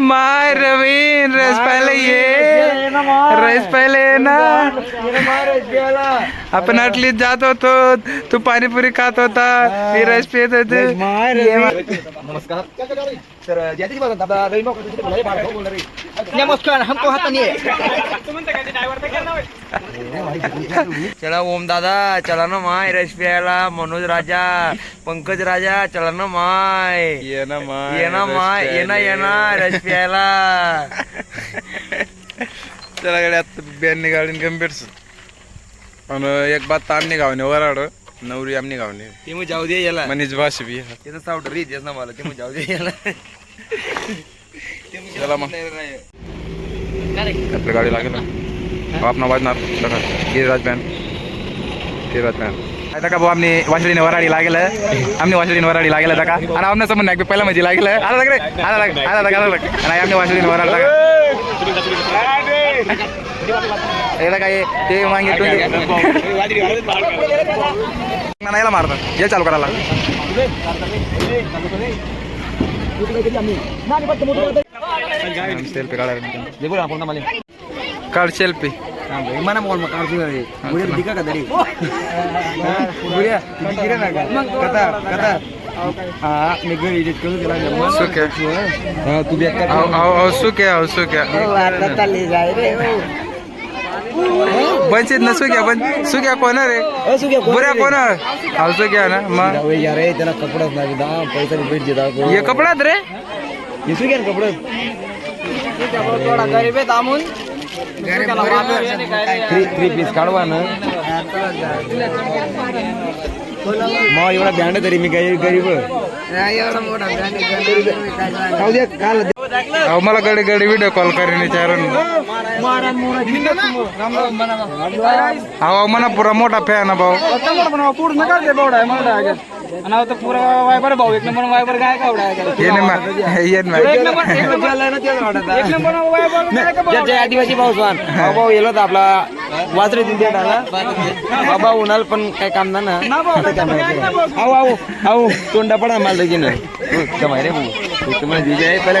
माय रवीन रस पहले ये। रस पहले ये ना आपण आटलीत जात होतो तू पाणीपुरी खात होता मी रस पित होते नमस्कार। तर ज्याची रवी. नमस्कार हमको हात नाही चला ओम दादा चला ना माय रस प्यायला मनोज राजा पंकज राजा चला ना माय. ये ना माय ये ना रस माय ये ना ये ना प्यायले. रस प्यायला चला गाडी आता बियाण निघाली गंभीर आणि एक बात ताण निघावणे वराड. नवरी आमनी गावणे ते मग जाऊ दे याला. मनीष भाषे बी ते तर सावट रीत येस ना मला ते मग जाऊ दे याला. चला मग. आपल्या गाडी लागेल बाप ना वाजणार. बघा गिरिराज बॅन गिरिराज बॅन आता का भाऊ आम्ही वासळीने वराडी लागेल आम्ही वासळीने वराडी लागेल आता का? आणि आमना समज नाही पहिला म्हणजे लागेल आला लाग रे? आला लाग आला लाग आला लाग आणि आम्ही वासळीने वराड लागा एकदा काय ते मागे नाहीला मारतात. हे चालू करायला सेल्फी काढायला काढ सेल्फी विमाना मोल मग काढतो रे गुढे दिका का तरी गुढ्या किती किरे ना का कथा कथा हा मी घरी एडिट करून दिला मग सुक्या हा तू बेकार अहो अहो अहो सुक्या अहो सुक्या आता चालली जाय रे? वंचित न सुक्या पण सुक्या कोण रे? बुऱ्या कोण अहो सुक्या ना मग? यार रे त्याला कपडाच नाही दहा पैसा भेट देता हे कपड्यात रे? येसू घ्या ना कपडे थोडा गरीब आहे तामून थ्री थ्री पीस काढवा ना. मग एवढा बँड तरी मी काही गरीब. अहो मला गडी गडी व्हिडिओ कॉल करेन विचारून. अहो मना पुरा मोठा फॅन भाऊ. आणि आता पुरा वायबर भाऊ एक नंबर वायबर काय कावडा ना एक नंबर एक नंबर. एक नंबर वायबर आदिवासी भाऊ सण हा भाऊ येलो होता आपला. वाजरे दिन डाला बाबा उन्हाल पण काय काम ना ना? ना भाऊ काय तोंडा पडा मला की नाही रे भाऊ. तुम्हाला दिजे आहे पहिले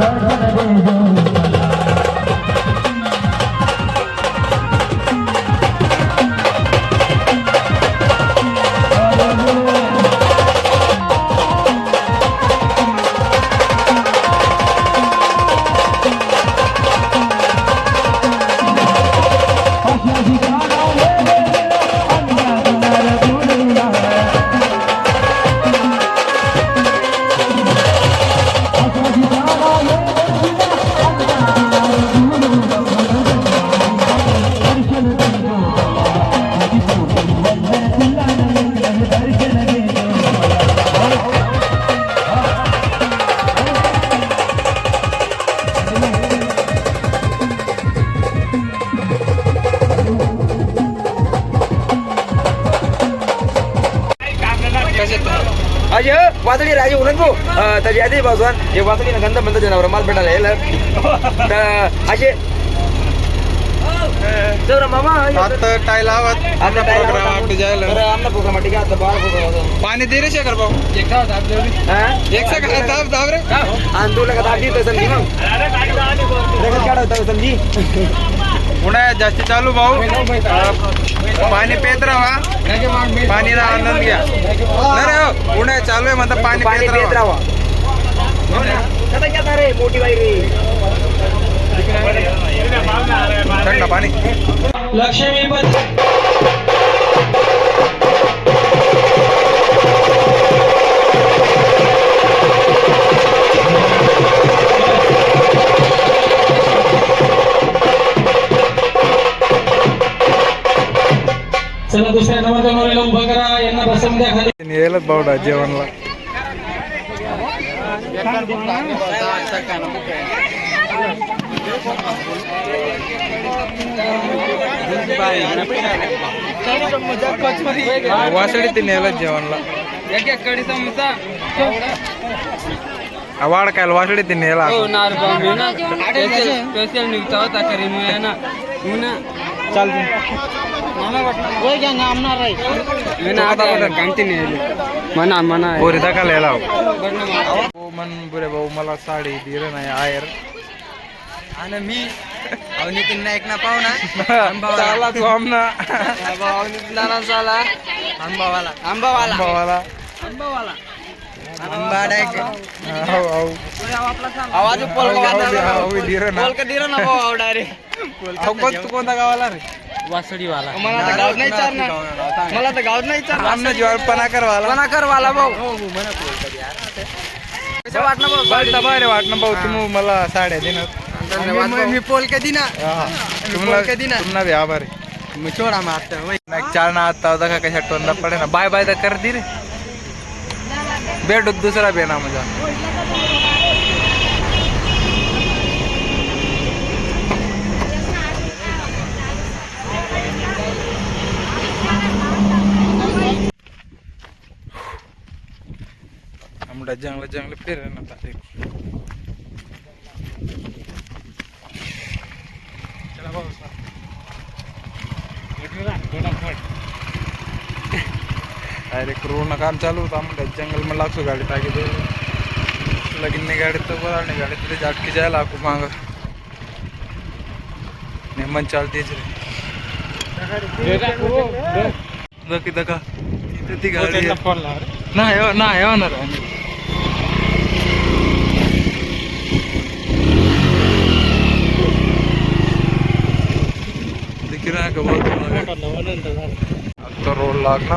दर्शन दे दो तर यादी भगवान हे वाचडी ना गंध म्हणतात जनावर माल भेटायला येईल तर असे पाणी दे रे शेखर भाऊ. एक हा? दाब दाब आंदोलन का दाबली तर समजी मग. उन्हाळ्यात जास्त चालू भाऊ. पाणी पेत राहा. पाणीला आनंद घ्या. नाही उन्हाळ्यात चालू आहे म्हणता पाणी पाणी पेत राहा. राहा. कथा क्या रे मोठी बाई रे थंड पाणी चला दुसऱ्या नंबरच्या उभं करा यांना बसून द्या खाली येलच बावडा जेवणला वासडी ते नेलं जेवणला वाढ काय वासडी ते नेला स्पेशल निघता होता करी मी ना मना मना पोरी दाखल याला हो मन बुरे भाऊ मला साडी दिलं नाही आयर आणि मी नितीन नाईक ना. पाहुणा चाला तू आमना. नाना साला आंबावाला आंबावाला भावाला आंबा डायक हो हो आवाज हो, हो. डायरेक्ट. कोणता गावाला रे? वासडीवाला हो, मला तर गाव नाही चालणार. मला तर गाव नाही चालणार. जीवापणा करवाला पणा करवाला भाऊ. भाऊ वाटणं भाऊ. तुम्ही मला साड्या देणार. मी पोलक्या दिना? पोलक्या दिना? तुम्हाला आभार मी चोरा मग आता चार ना आता कशा टोनला पडे ना. बाय बाय तर कर दे रे. बेड दुसरा बेना मजा आमडा जंगल जंगल फिर आता चला भाऊ डायरेक्ट रोड काम चालू होतं. जंगल में लागतो गाडी टाकी दे लगीन नाही गाडी तर बरं नाही गाडी तरी जाटकी जायला आपण माग. नेमन चालतेच रे. दकी दका तिथे ती गाडी. नाही हो नाही रहा है कि बहुत अब तो रोड लागना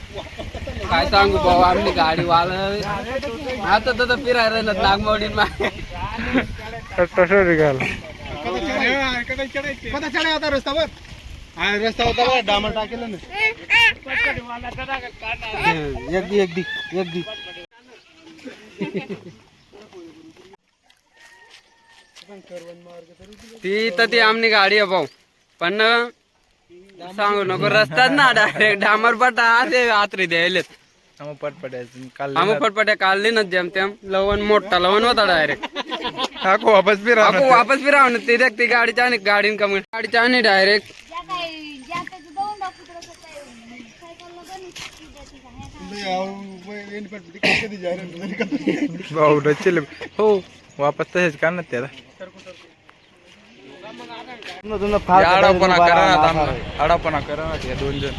काय सांगू भाऊ आमची गाडी वाला आता तर फिरायला ना नागमोडीत तसं निघाल ती तर ती आमनी गाडी आहे भाऊ. पण सांगू नको रस्ताच ना डायरेक्ट डांबर पटा ते आत्री द्यायलेत. आम्ही पटपटायचं काल आम्ही पटपट्या काढली ना जेम तेम लवण मोठा लवण होता डायरेक्ट हाको वापस आपण राहणार वापस बी राहून ती ती गाडीच्या आणि गाडीन कमी गाडीच्या आणि डायरेक्ट हो वापस तसेच का ना त्याला आडापणा करा ना करा दोन जण.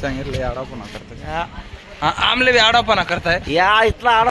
सांगितलं आडापणा करताय. आमले बी आडापणा करताय. या इथला